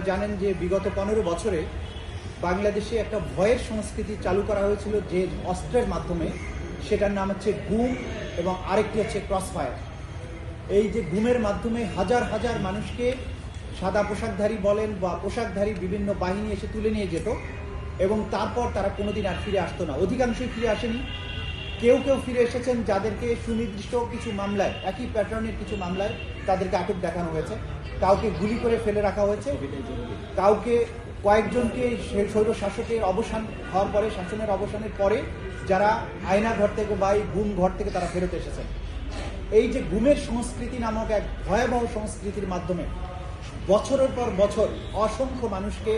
জানেন যে বিগত পনেরো বছরে বাংলাদেশে একটা ভয়ের সংস্কৃতি চালু করা হয়েছিল যে অস্ত্রের মাধ্যমে। সেটার নাম হচ্ছে গুম এবং আরেকটি হচ্ছে ক্রসফায়ার। এই যে গুমের মাধ্যমে হাজার হাজার মানুষকে সাদা পোশাকধারী বলেন বা পোশাকধারী বিভিন্ন বাহিনী এসে তুলে নিয়ে যেত এবং তারপর তারা কোনোদিন আর ফিরে আসতো না। অধিকাংশই ফিরে আসেনি। কেউ কেউ ফিরে এসেছেন যাদেরকে সুনির্দিষ্ট কিছু মামলায়, একই প্যাটার্নের কিছু মামলায় তাদেরকে আটক দেখানো হয়েছে। কাউকে গুলি করে ফেলে রাখা হয়েছে। কাউকে কয়েকজনকে সে শাসকের অবসান হওয়ার পরে, শাসনের অবসানের পরে যারা আয়না ঘর থেকে বা এই গুম ঘর থেকে তারা ফেরত এসেছেন। এই যে গুমের সংস্কৃতি নামক এক ভয়াবহ সংস্কৃতির মাধ্যমে বছরের পর বছর অসংখ্য মানুষকে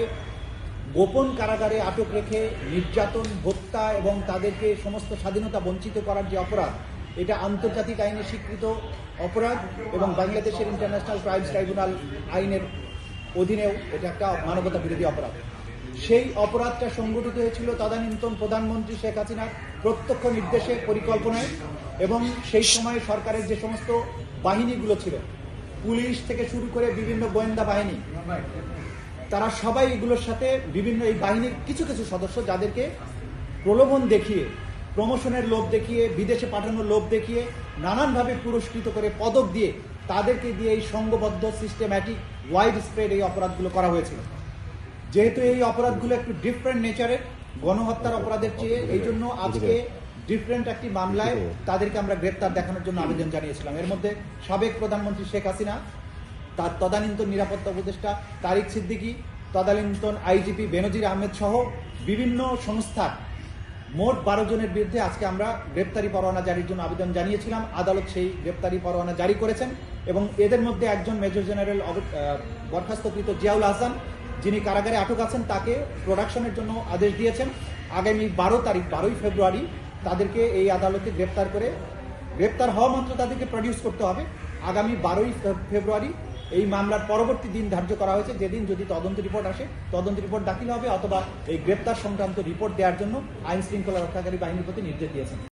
গোপন কারাগারে আটক রেখে নির্যাতন, হত্যা এবং তাদেরকে সমস্ত স্বাধীনতা বঞ্চিত করার যে অপরাধ, এটা আন্তর্জাতিক আইনে স্বীকৃত অপরাধ এবং বাংলাদেশের ইন্টারন্যাশনাল ক্রাইমস ট্রাইব্যুনাল আইনের অধীনেও এটা একটা মানবতা বিরোধী অপরাধ। সেই অপরাধটা সংগঠিত হয়েছিল তদানীন্তন প্রধানমন্ত্রী শেখ হাসিনার প্রত্যক্ষ নির্দেশে পরিকল্পনায় এবং সেই সময় সরকারের যে সমস্ত বাহিনীগুলো ছিল, পুলিশ থেকে শুরু করে বিভিন্ন গোয়েন্দা বাহিনী তারা সবাই এগুলোর সাথে বিভিন্ন এই বাহিনীর কিছু কিছু সদস্য যাদেরকে প্রলোভন দেখিয়ে প্রমোশনের লোভ দেখিয়ে বিদেশে পাঠানোর লোভ দেখিয়ে নানানভাবে পুরস্কৃত করে পদক দিয়ে তাদেরকে দিয়ে এই সংঘবদ্ধ সিস্টেম্যাটিক ওয়াইড স্প্রেড এই অপরাধগুলো করা হয়েছিল। যেহেতু এই অপরাধগুলো একটু ডিফারেন্ট নেচারের গণহত্যার অপরাধের চেয়ে এই জন্য আজকে ডিফারেন্ট একটি মামলায় তাদেরকে আমরা গ্রেপ্তার দেখানোর জন্য আবেদন জানিয়েছিলাম। এর মধ্যে সাবেক প্রধানমন্ত্রী শেখ হাসিনা তার তদানীন্তন নিরাপত্তা উপদেষ্টা তারিক সিদ্দিকী, তদানীন্তন আইজিপি বেনজির আহমেদ সহ বিভিন্ন সংস্থার মোট বারো জনের বিরুদ্ধে আজকে আমরা গ্রেপ্তারি পরোয়ানা জারির জন্য আবেদন জানিয়েছিলাম। আদালত সেই গ্রেপ্তারি পরোয়ানা জারি করেছেন এবং এদের মধ্যে একজন মেজর জেনারেল বরখাস্তকৃত জিয়াউল হাসান, যিনি কারাগারে আটক আছেন, তাকে প্রোডাকশনের জন্য আদেশ দিয়েছেন। আগামী বারো তারিখ, বারোই ফেব্রুয়ারি তাদেরকে এই আদালতে গ্রেপ্তার করে, গ্রেপ্তার হওয়া মাত্র তাদেরকে প্রডিউস করতে হবে। আগামী বারোই ফেব্রুয়ারি এই মামলার পরবর্তী দিন ধার্য করা হয়েছে। যেদিন যদি তদন্ত রিপোর্ট আসে, তদন্ত রিপোর্ট দাখিল হবে অথবা এই গ্রেপ্তার সংক্রান্ত রিপোর্ট দেওয়ার জন্য আইন শৃঙ্খলা রক্ষাকারী বাহিনীর প্রতি নির্দেশ দিয়েছেন।